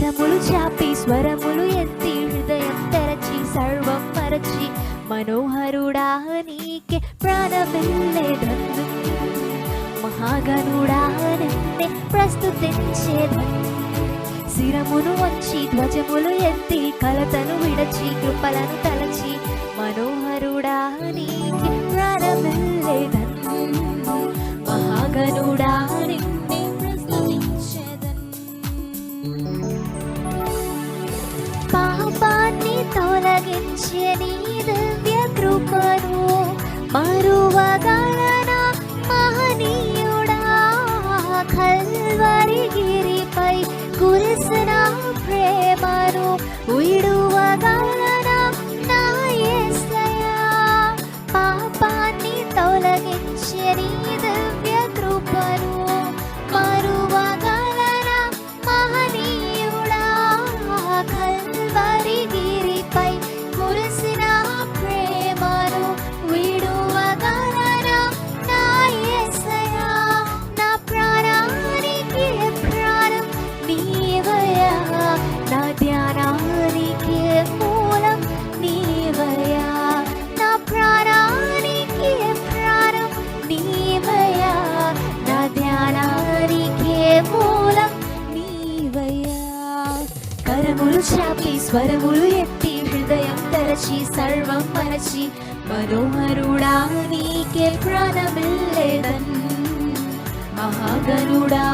కరములు చాపి స్వరములు ఎత్తి హృదయం తెరచి సర్వం మరచి మనోహరుడా నీకే ప్రాణమిల్లేదందు మహాగనుడా నిన్నే ప్రస్తుతించేదన్ శిరమును వచ్చి ధ్వజ తొలగించే నీ దివ్య కృపను మరువగలన మహనీయుడా కల్వరి గిరిపై కురిసిన నీవయ్యా నా ధ్యానానికి మూలం నీవయ్యా. నా ప్రాణానికి ప్రాణం నీవయ్యా. నా ధ్యానానికి మూలం నీవయ్యా. కరములు చాపి స్వరములు ఎత్తి హృదయం తరచి సర్వం మరచి మనోహరుడా నీకే ప్రాణమిల్లేదన్. మహాగనుడా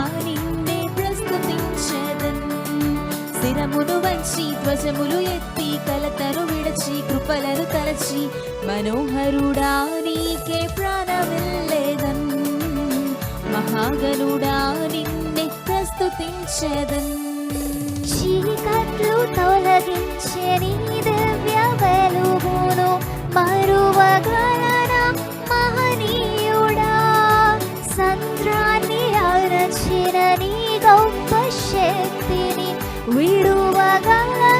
శిరమును వంచి ధ్వజములు ఎత్తి కలతను విడచి కృపలను తలచి మనోహరుడా నీకే ప్రాణమిల్లేదన్. మహాగనుడా నిన్నే ప్రస్తుతించేదన్. చీకట్లు తొలగించే నీ దివ్య వెలుగును మరువగలన మహనీయుడా? సంద్రాన్ని అరచిన నీ గొప్ప శక్తిని விடுவதல்ல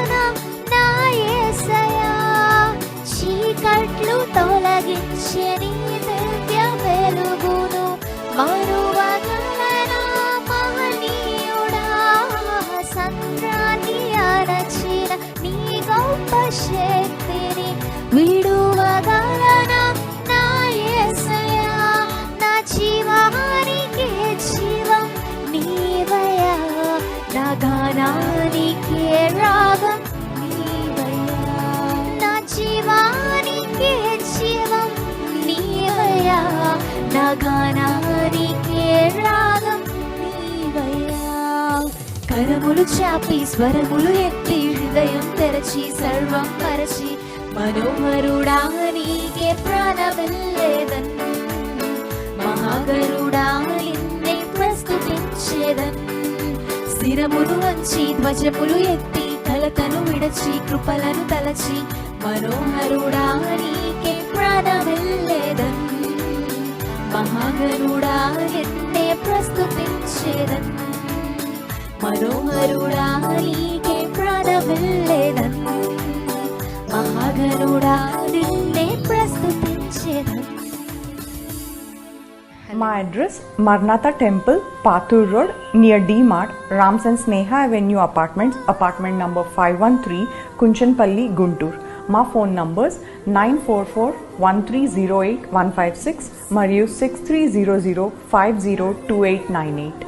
నా రాగం నీవయ్యా. కరములు చాపి స్వరములు ఎత్తి హృదయం తెరచి సర్వం మరచి మనోహరుడా నీకే ప్రాణమిల్లేదన్ మహాగరుడా నిన్నే ప్రస్తుతించేదన్ స్థిరమును వంచి ధ్వజములు ఎత్తి కలతను విడచి కృపలను తలచి మనోహరుడా మహాగరుడా నిన్నే ప్రస్తుతించేదన్ మనోహరుడా నీకే ప్రాణమిల్లేదన్ మహాగరుడా నిన్నే ప్రస్తుతించేదన్ My address Marnatha Temple, Pathur Road, near D Mart, Rams and Sneha Avenue Apartments, apartment number 513, Kunchanpalli, Guntur. మా phone numbers nine four four one three zero eight one five six మరియు six three zero zero five zero two eight nine eight